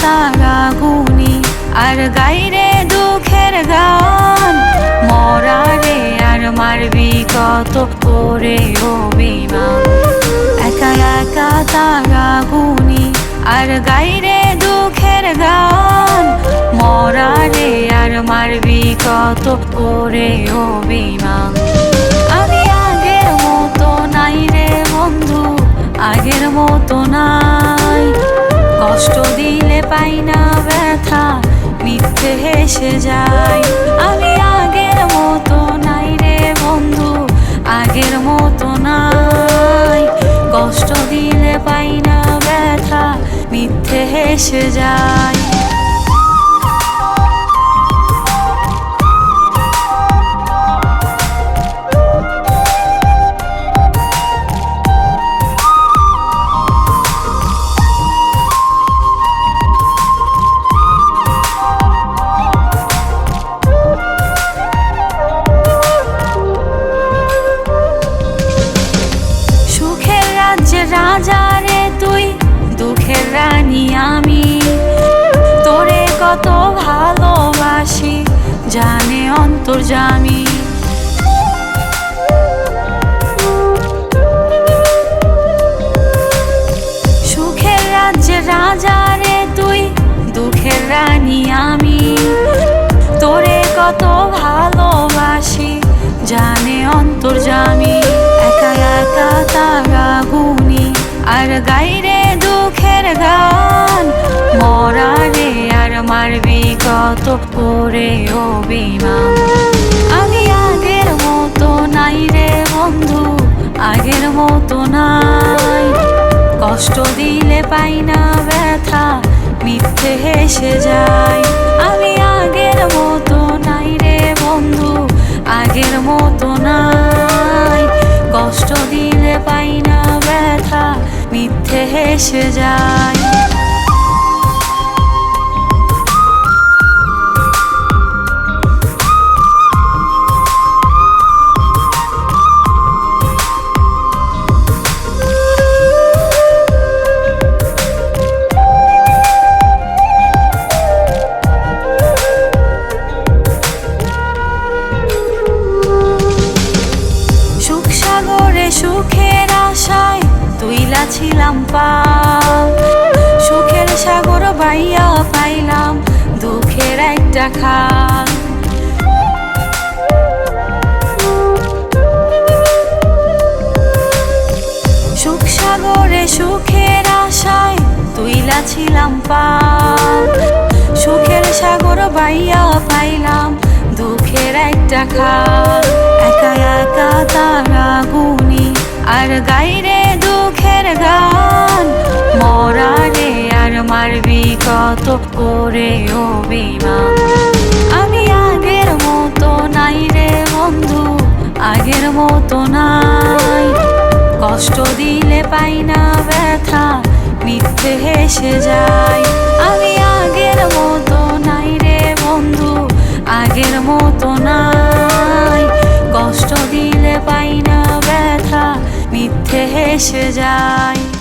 সারা গুনি আর গাইরে দুঃখের গান, মরারে আর মারবি কত করে অভিমান। একা একা তারা গুনি আর গাইরে দুঃখের গান, মরারে আর মারবি কত করে অভিমান। পাই না ব্যথা মিথ্যে হেসে যাই। আমি আগের মতো নাই রে বন্ধু, আগের মতো নাই। কষ্ট দিলে পাই না ব্যথা মিথ্যে হেসে যায় রাজ্যে রাজা রে তুই দুঃখের রানী আমি। তোরে কত ভালোবাসি, জানে অন্তর্জামি সুখের রাজ্যে রাজা রে তুই দুঃখের রানী আমি। তোরে কত ভালোবাসি, জানে অন্তর্জামি কত করে অভিমান। আমি আগের মতো নাই রে বন্ধু, আগের মতো নাই। কষ্ট দিলে পাই না ব্যথা, মিথ্যে হেসে যায় আমি আগের মতো নাই রে বন্ধু, আগের মতো নাই। কষ্ট দিলে পাই না ব্যথা, মিথ্যে হেসে যায় ছিলাম সুখের সাগর বাইয়া পাইলাম, দুঃখের একটা খাল সুখ সাগরে সুখের আশায় তুইলা ছিলাম সুখের সাগর বাইয়া পাইলাম, দুঃখের একটা খাল একা একা তারা গুনি আর গাইরে দুঃখের গান, মরারে আর মারবি কত করে অভিমান। আমি আগের মতো নাই রে বন্ধু, আগের মতো নাই। কষ্ট দিলে পাই না ব্যথা, মিথ্যে হেসে যায় আমি আগের মতো নাই রে বন্ধু, আগের মতো নাই। মিথ্যে হেসে যায়।